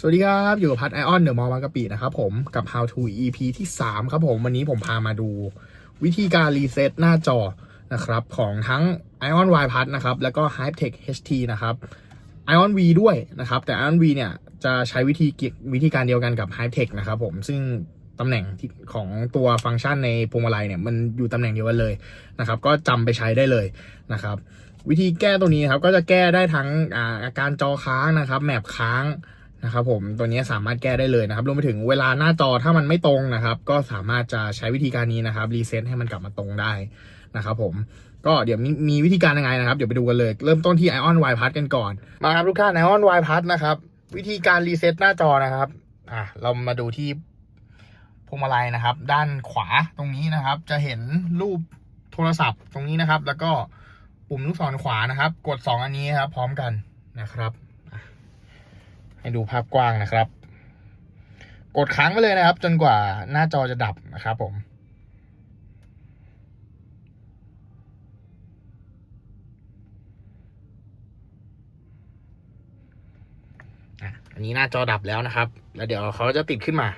สวัสดีครับ อยู่กับพัดไอออนเดอะมอลล์บางกะปินะครับผมกับ How to EP ที่ 3 ครับผม วันนี้ผมพามาดูวิธีการรีเซ็ตหน้าจอนะครับ ของทั้ง Ion Y p a d นะครับ แล้วก็ HypeTech HT นะครับ Ion V ด้วยนะครับ แต่ Ion V เนี่ย จะใช้วิธีวิธีการเดียวกันกับ HypeTech นะครับผมซึ่งตำแหน่งของตัวฟังก์ชันในพวงมาลัยเนี่ยมันอยู่ตำแหน่งเดียวกันเลยนะครับ ก็จำไปใช้ได้เลยนะครับ วิธีแก้ตัวนี้ครับก็จะแก้ได้ทั้งอาอาการจอค้างนะครับแมปค้าง นะครับผมตัวนี้สามารถแก้ได้เลยนะครับรวมไปถึงเวลาหน้าจอถ้ามันไม่ตรงนะครับ ก็สามารถจะใช้วิธีการนี้นะครับรีเซ็ตให้มันกลับมาตรงได้นะครับผมก็เดี๋ยวมีมีวิธีการยังไงนะครับ เดี๋ยวไปดูกันเลย เริ่มต้นที่ Ion Y p a d กันก่อน มาครับทุกท่าน Ion Y p a d นะครับ วิธีการรีเซ็ตหน้าจอนะครับอะเรามาดูที่พวงมาลัยนะครับ ด้านขวาตรงนี้นะครับ จะเห็นรูปโทรศัพท์ตรงนี้นะครับ แล้วก็ปุ่มลูกศรขวานะครับ กด 2 อันนี้ครับ พร้อมกันนะครับ ให้ดูภาพกว้างนะครับ กดค้างไปเลยนะครับ จนกว่าหน้าจอจะดับนะครับผมอันนี้หน้าจอดับแล้วนะครับ แล้วเดี๋ยวเขาจะติดขึ้นมา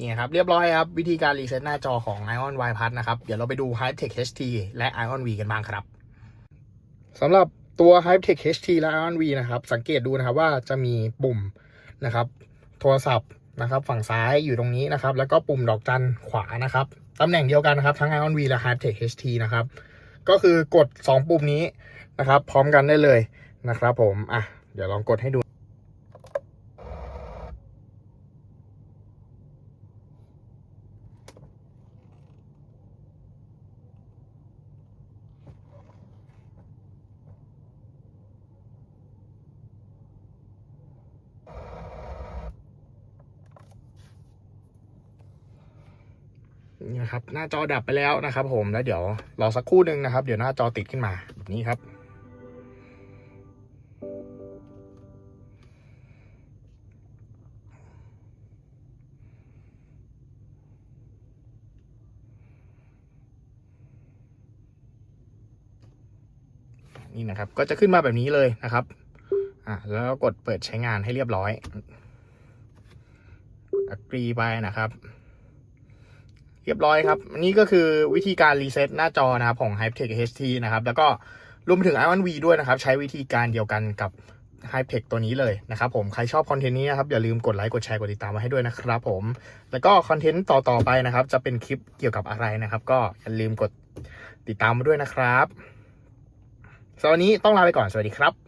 นี่ครับเรียบร้อยครับ วิธีการรีเซ็ตหน้าจอของ Ion Y p a d นะครับ เดี๋ยวเราไปดู HypeTech HT และ Ion V กันบ้างครับสำหรับตัว HypeTech HT และ Ion V นะครับ สังเกตดูนะครับว่าจะมีปุ่มนะครับ โทรศัพท์นะครับ ฝั่งซ้ายอยู่ตรงนี้นะครับ แล้วก็ปุ่มดอกจันขวานะครับตำแหน่งเดียวกันนะครับ ทั้ง Ion V และ HypeTech HT นะครับ ก็คือกด 2 ปุ่มนี้นะครับ พร้อมกันได้เลยนะครับ ผมอะเดี๋ยวลองกดให้ดู นี่นะครับหน้าจอดับไปแล้วนะครับ ผมแล้วเดี๋ยวรอสักครู่หนึ่งนะครับ เดี๋ยวหน้าจอติดขึ้นมาแบบนี้ครับ นี่นะครับก็จะขึ้นมาแบบนี้เลยนะครับอะแล้วกดเปิดใช้งานให้เรียบร้อยอกรีไปนะครับ เรียบร้อยครับนนี้ก็คือวิธีการรีเซ็ตหน้าจอนะครับของ HypeTech HT นะครับแล้วก็รวมถึง Ion V ด้วยนะครับ ใช้วิธีการเดียวกันกับ HypeTech ตัวนี้เลยนะครับผมใครชอบคอนเทนต์นี้นะครับ อย่าลืมกดไลค์กดแชร์กดติดตามมาให้ด้วยนะครับผมแล้วก็คอนเทนต์ต่อ ๆ ไปนะครับ จะเป็นคลิปเกี่ยวกับอะไรนะครับ ก็อย่าลืมกดติดตามมาด้วยนะครับสำหรับวันนี้ต้องลาไปก่อนสวัสดีครับ